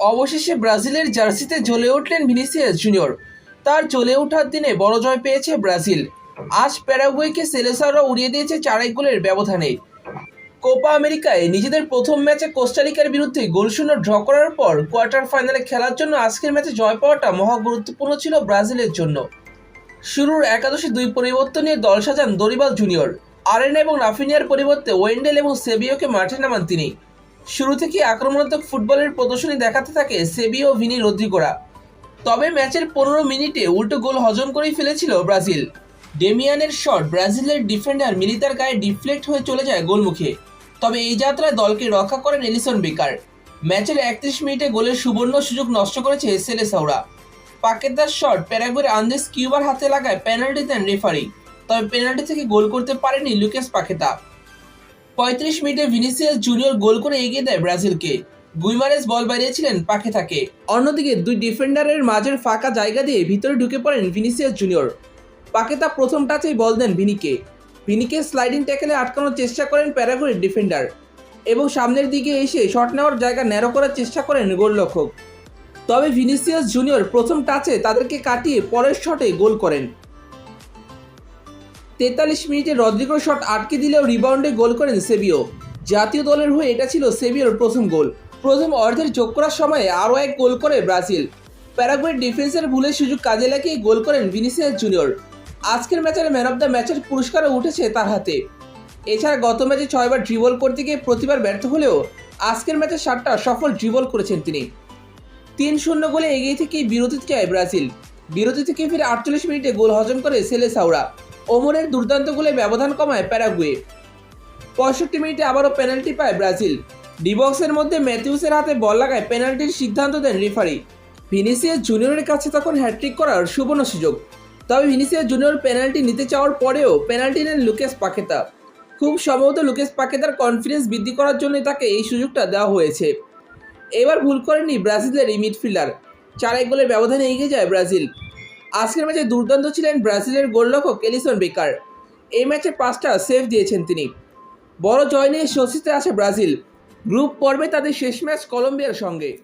অবশেষে ব্রাজিলের জার্সিতে জ্বলে উঠলেন ভিনিসিয়াস জুনিয়র। তার জ্বলে ওঠার দিনে বড় জয় পেয়েছে ব্রাজিল। আজ প্যারাগুয়েকে সেলেসাররা উড়িয়ে দিয়েছে চার এক গোলের ব্যবধানে। কোপা আমেরিকায় নিজেদের প্রথম ম্যাচে কোস্টারিকার বিরুদ্ধে গোলশূন্য ড্র করার পর কোয়ার্টার ফাইনালে খেলার জন্য আজকের ম্যাচে জয় পাওয়াটা মহা গুরুত্বপূর্ণ ছিল ব্রাজিলের জন্য। শুরুর একাদশে দুই পরিবর্তন নিয়ে দল সাজান দরিবাল জুনিয়র। আরেনা এবং রাফিনিয়ার পরিবর্তে ওয়েন্ডেল এবং সেবিওকে মাঠে নামান তিনি। শুরু থেকে আক্রমণাত্মক ফুটবলের প্রদর্শনী দেখাতে থাকে সেবি ও ভিনি রদ্রিগোরা। তবে ম্যাচের পনেরো মিনিটে উল্টো গোল হজম করেই ফেলেছিল ব্রাজিল। ডেমিয়ানের শট ব্রাজিলের ডিফেন্ডার মিলিতার গায়ে ডিফ্লেক্ট হয়ে চলে যায় গোলমুখে। তবে এই যাত্রায় দলকে রক্ষা করেন এলিসন বেকার। ম্যাচের একত্রিশ মিনিটে গোলের সুবর্ণ সুযোগ নষ্ট করেছে সেলে সেলেসাউরা। পাকেদার শট প্যারাগুয়ের আন্দেস কিউবার হাতে লাগায় পেনাল্টি দেন রেফারি। তবে পেনাল্টি থেকে গোল করতে পারেনি লুকেস পাকেতা। পঁয়ত্রিশ মিনিটে ভিনিসিয়াস জুনিয়র গোল করে এগিয়ে দেয় ব্রাজিলকে। গুইমারেস বল বাড়িয়েছিলেন পাখেতাকে অন্যদিকে দুই ডিফেন্ডারের মাঝের ফাঁকা জায়গা দিয়ে ভিতরে ঢুকে পড়েন ভিনিসিয়াস জুনিয়র। পাকে তা প্রথম টাচেই বল দেন ভিনিকে। ভিনিকে স্লাইডিং ট্যাকেলে আটকানোর চেষ্টা করেন প্যারাগুয়ের ডিফেন্ডার। এবং সামনের দিকে এসে শট নেওয়ার জায়গা ন্যারো করার চেষ্টা করেন গোলরক্ষক। তবে ভিনিসিয়াস জুনিয়র প্রথম টাচে তাদেরকে কাটিয়ে পরের শটে গোল করেন। তেতাল্লিশ মিনিটে রদ্রিগো শট আটকে দিলেও রিবাউন্ডে গোল করেন সেবিও। জাতীয় দলের হয়ে এটা ছিল সেবিওর প্রথম গোল। প্রথম অর্ধের যোগ করার সময়ে আরও এক গোল করে ব্রাজিল। প্যারাগুয়ের ডিফেন্সের ভুলের সুযোগ কাজে লাগিয়ে গোল করেন ভিনিসিয়াস জুনিয়র। আজকের ম্যাচের ম্যান অফ দ্য ম্যাচের পুরস্কারও উঠেছে তার হাতে। এছাড়া গত ম্যাচে ছয়বার ড্রিবল করতে গিয়ে প্রতিবার ব্যর্থ হলেও আজকের ম্যাচে সাতটা সফল ড্রিবল করেছেন তিনি। তিন শূন্য গোলে এগিয়ে থেকেই বিরতিতে চায় ব্রাজিল। বিরতি থেকে ফিরে আটচল্লিশ মিনিটে গোল হজম করে সেলে সাউরা ওমরের দুর্দান্ত গোলে ব্যবধান কমায় প্যারাগুয়ে। পঁয়ষট্টি মিনিটে আবারও পেনাল্টি পায় ব্রাজিল। ডিবক্সের মধ্যে ম্যাথিউসের হাতে বল লাগায় পেনাল্টির সিদ্ধান্ত দেন রেফারি। ভিনিসিয়াস জুনিয়রের কাছে তখন হ্যাট্রিক করার সুবর্ণ সুযোগ। তবে ভিনিসিয়াস জুনিয়র পেনাল্টি নিতে চাওয়ার পরেও পেনাল্টি নেন লুকেশ পাকেতা। খুব সম্ভবত লুকেশ পাকেতার কনফিডেন্স বৃদ্ধি করার জন্য তাকে এই সুযোগটা দেওয়া হয়েছে। এবার ভুল করেনি ব্রাজিলের এই মিডফিল্ডার। চার এক গোলের ব্যবধানে এগিয়ে যায় ব্রাজিল। আজকের ম্যাচে দুর্দান্ত ছিলেন ব্রাজিলের গোলরক্ষক এলিসন বেকার। এই ম্যাচে পাঁচটা সেভ দিয়েছেন তিনি। বড় জয় নিয়ে স্বস্তিতে আছে ব্রাজিল। গ্রুপ পর্বে তাদের শেষ ম্যাচ কলম্বিয়ার সঙ্গে।